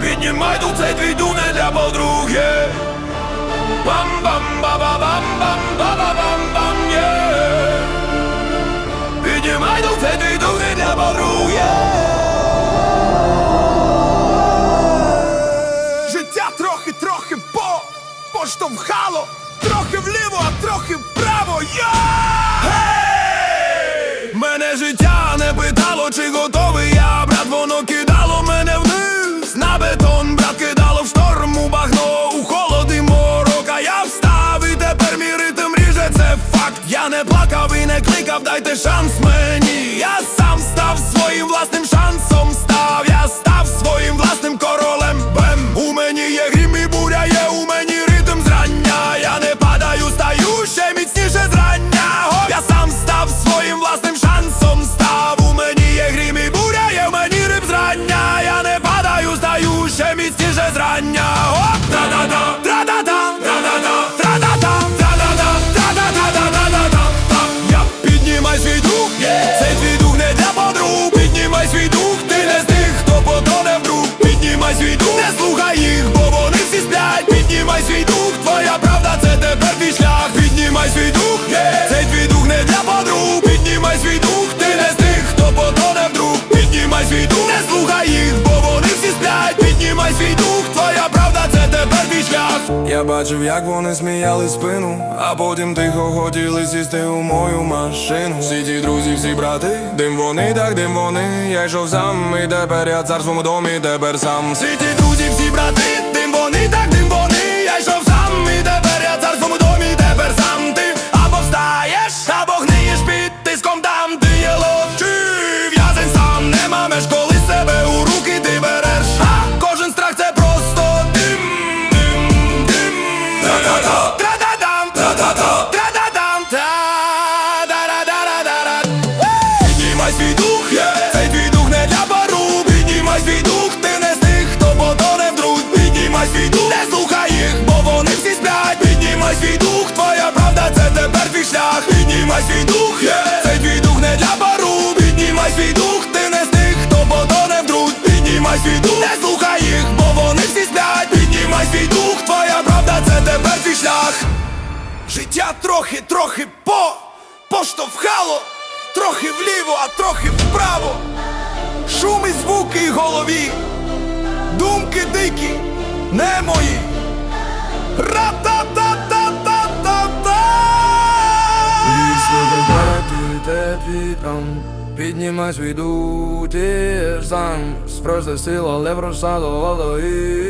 Піднімай тут цей твій дуне для подруги дайте шанс мені. Я сам став своїм власним шансом став Піднімай свій дух, цей твій дух не для подруг Піднімай свій дух, ти не з тих, хто потоне вдруг Піднімай свій дух, не слухай їх, бо вони всі сплять Піднімай свій дух, твоя правда, це тепер твій шлях Я бачив, як вони сміяли спину, а потім тихо хотіли сісти у мою машину. Всі ті друзі, всі брати, дим вони, так дим вони. Я йшов сам, і тепер я цар своєму домі, тепер сам. Всі ті друзі, всі брати, Піднімай свій дух, цей твій дух не для бару. Піднімай свій дух, ти не з тих, хто потоне вдруг Піднімай свій дух, не слухай їх, бо вони всі сплять. Піднімай свій дух, твоя правда, це тепер твій шлях. Життя трохи, трохи по поштовхало, трохи вліво, а трохи вправо. Шум і звуки в голові, думки дикі, не мої. Ра-та-та-та-та-та. Піднімай свій дух, ти сам Спрости сила, але просадувало Та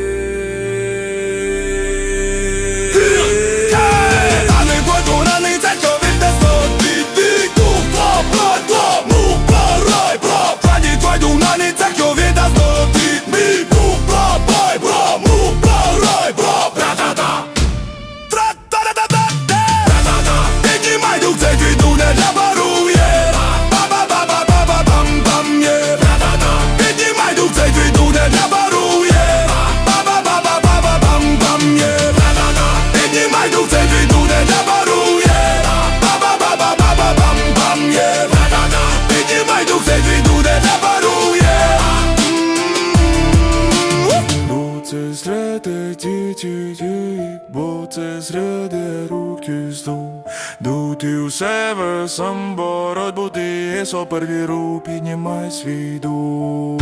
серед руки сту. Дути у себе сам боротьбу ти сопер віру, піднімай свій дух.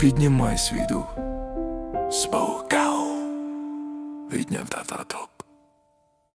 Піднімай свій дух. Спокав. Відняв та-та-топ.